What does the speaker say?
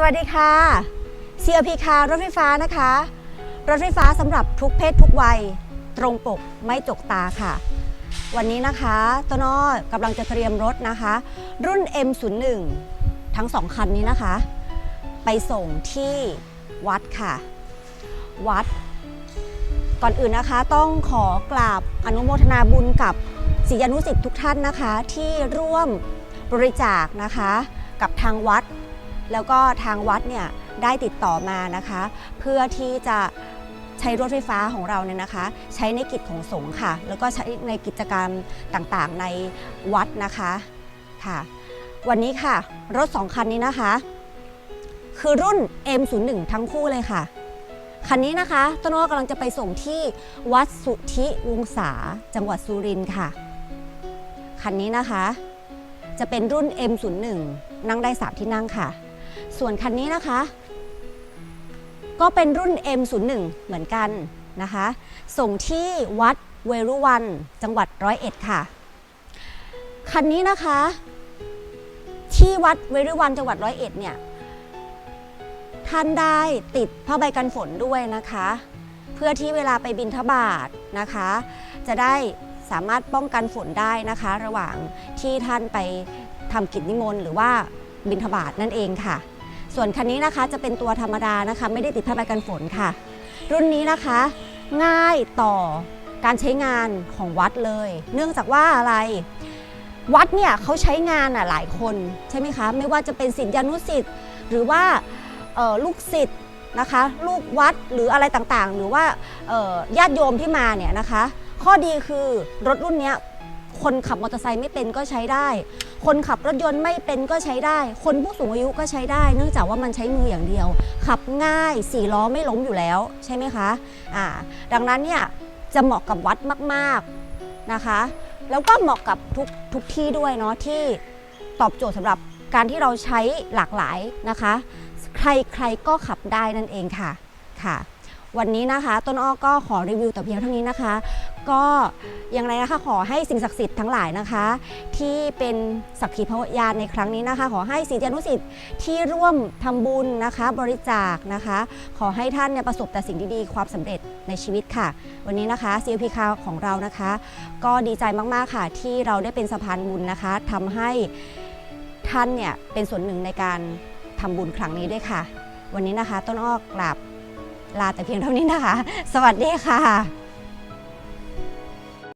สวัสดีค่ะ CLP คารถไฟฟ้านะคะ รถไฟฟ้าสำหรับทุกเพศทุกวัย ตรงปกไม่จกตาค่ะ วันนี้นะคะตนอ้อกำลังจะเตรียมรถนะคะ รุ่น M01 ทั้งสองคันนี้นะคะ ไปส่งที่วัดค่ะ วัด ก่อนอื่นนะคะต้องขอกราบอนุโมทนาบุญกับศิษยานุสิษย์ทุกท่านนะคะ ที่ร่วมบริจาคนะคะ กับทางวัด แล้วก็ทางวัดเนี่ยได้ติดต่อมานะคะ เพื่อที่จะใช้รถไฟฟ้าของเราเนี่ยนะคะ ใช้ในกิจของสงฆ์ค่ะ แล้วก็ใช้ในกิจกรรมต่างๆในวัดนะคะค่ะ วันนี้ค่ะ รถสองคันนี้นะคะ คือรุ่น M01 ทั้งคู่เลยค่ะ คันนี้นะคะต้นอ้อกำลังจะไปส่งที่วัดสุทธิวงศาจังหวัดสุรินทร์ค่ะ คันนี้นะคะ จะเป็นรุ่น M01 นั่งได้3ที่นั่งค่ะ ส่วนคันนี้นะคะ ก็เป็นรุ่น M01 เหมือนกันนะคะ ส่งที่วัดเวรุวัน จังหวัดร้อยเอ็ดค่ะ คันนี้นะคะ ที่วัดเวรุวันจังหวัดร้อยเอ็ดเนี่ยท่านได้ติดผ้าใบกันฝนด้วยนะคะ เพื่อที่เวลาไปบินทบาทนะคะ จะได้สามารถป้องกันฝนได้นะคะ ระหว่างที่ท่านไปทำกิจนิมนต์หรือว่าบินทบาทนั่นเองค่ะ ส่วนคันนี้นะคะจะเป็นตัวธรรมดานะคะ ไม่ได้ติดผ้าใบกันฝนค่ะ รุ่นนี้นะคะง่ายต่อการใช้งานของวัดเลย เนื่องจากว่าอะไรวัดเนี่ยเขาใช้งานอะหลายคนใช่ไหมคะ ไม่ว่าจะเป็นศิษยานุศิษย์หรือว่าลูกศิษย์นะคะ ลูกวัดหรืออะไรต่างๆ หรือว่าญาติโยมที่มาเนี่ยนะคะ ข้อดีคือรถรุ่นนี้ คนขับมอเตอร์ไซค์ไม่เป็นก็ใช้ได้ คนขับรถยนต์ไม่เป็นก็ใช้ได้ คนผู้สูงอายุก็ใช้ได้ เนื่องจากว่ามันใช้มืออย่างเดียว ขับง่ายสี่ล้อไม่ล้มอยู่แล้วใช่ไหมคะอ่าดังนั้นเนี่ยจะเหมาะกับวัดมากๆนะคะ แล้วก็เหมาะกับทุกทุกที่ด้วยเนาะที่ตอบโจทย์สำหรับการที่เราใช้หลากหลายนะคะ ใครใครก็ขับได้นั่นเองค่ะค่ะ วันนี้นะคะ ต้นอ้อก็ขอรีวิวแต่เพียงเท่านี้นะคะ ก็อย่างไรนะคะขอให้สิ่งศักดิ์สิทธิ์ทั้งหลายนะคะ ที่เป็นสักขีพยานในครั้งนี้นะคะ ขอให้ศิษยานุศิษย์ที่ร่วมทำบุญนะคะ บริจาคนะคะ ขอให้ท่านเนี่ยประสบแต่สิ่งดีๆความสำเร็จในชีวิตค่ะ วันนี้นะคะ CLP คาของเรานะคะ ก็ดีใจมากๆค่ะ ที่เราได้เป็นสะพานบุญนะคะทำให้ท่านเนี่ยเป็นส่วนหนึ่งในการทำบุญครั้งนี้ด้วยค่ะ วันนี้นะคะ ต้นอ้อกราบ ลาแต่เพียงเท่านี้นะคะ สวัสดีค่ะ